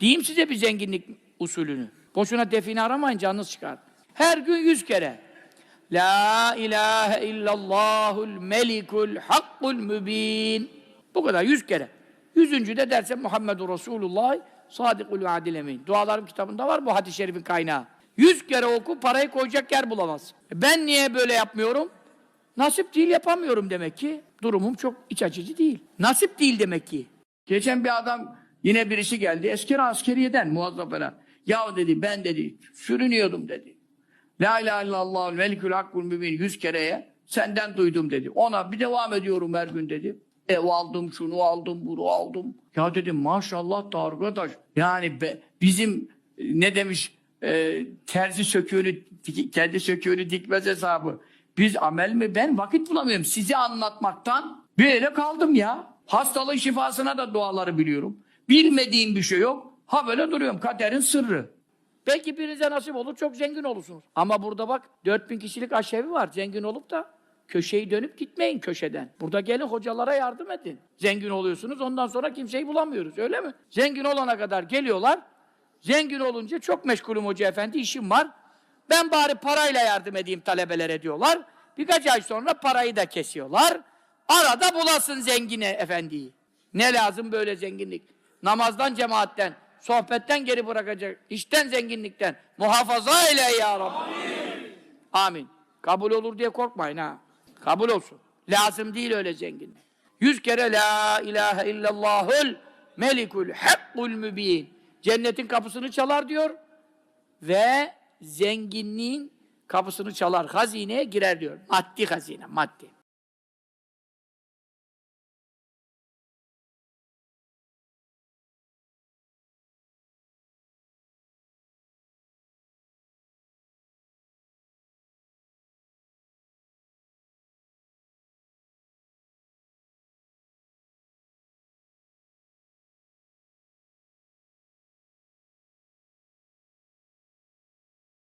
Diyeyim size bir zenginlik usulünü. Boşuna define aramayın canınız çıkar. Her gün yüz kere. La ilahe illallahul melikul hakkul mübin. Bu kadar yüz kere. Yüzüncü de derse Muhammedur Resulullah sadikul adil emin. Dualarım kitabında var bu hadis-i şerifin kaynağı. Yüz kere oku parayı koyacak yer bulamaz. E Ben niye böyle yapmıyorum? Nasip değil yapamıyorum demek ki. Durumum çok iç açıcı değil. Nasip değil demek ki. Geçen bir adam yine birisi geldi. Eski askeriyeden muazzaf falan. Ya dedi ben dedi sürünüyordum dedi. La ilahe illallah melikül hakkul mübin yüz kereye senden duydum dedi. Ona bir devam ediyorum her gün dedi. Ev aldım, şunu aldım, bunu aldım. Ya dedim maşallah da arkadaş. Yani be- bizim ne demiş e, terzi söküğünü, kendi söküğünü dikmez hesabı. Biz amel mi? Ben vakit bulamıyorum. Sizi anlatmaktan böyle kaldım ya. Hastalığın şifasına da duaları biliyorum. Bilmediğim bir şey yok. Ha böyle duruyorum. Kaderin sırrı. Belki birinize nasip olur, çok zengin olursunuz. Ama burada bak, 4000 kişilik aşevi var. Zengin olup da köşeyi dönüp gitmeyin köşeden. Burada gelin hocalara yardım edin. Zengin oluyorsunuz, ondan sonra kimseyi bulamıyoruz, öyle mi? Zengin olana kadar geliyorlar. Zengin olunca çok meşgulüm hoca efendi, işim var. Ben bari parayla yardım edeyim talebelere diyorlar. Birkaç ay sonra parayı da kesiyorlar. Arada bulasın zengine efendiyi. Ne lazım böyle zenginlik? Namazdan, cemaatten, sohbetten geri bırakacak, işten, zenginlikten. Muhafaza eyle ya Rabbi. Amin. Kabul olur diye korkmayın ha. Kabul olsun. Lazım değil öyle zenginlik. Yüz kere la ilahe illallahul melikul hakkul mübin. Cennetin kapısını çalar diyor ve zenginliğin kapısını çalar. Hazineye girer diyor. Maddi hazine, maddi.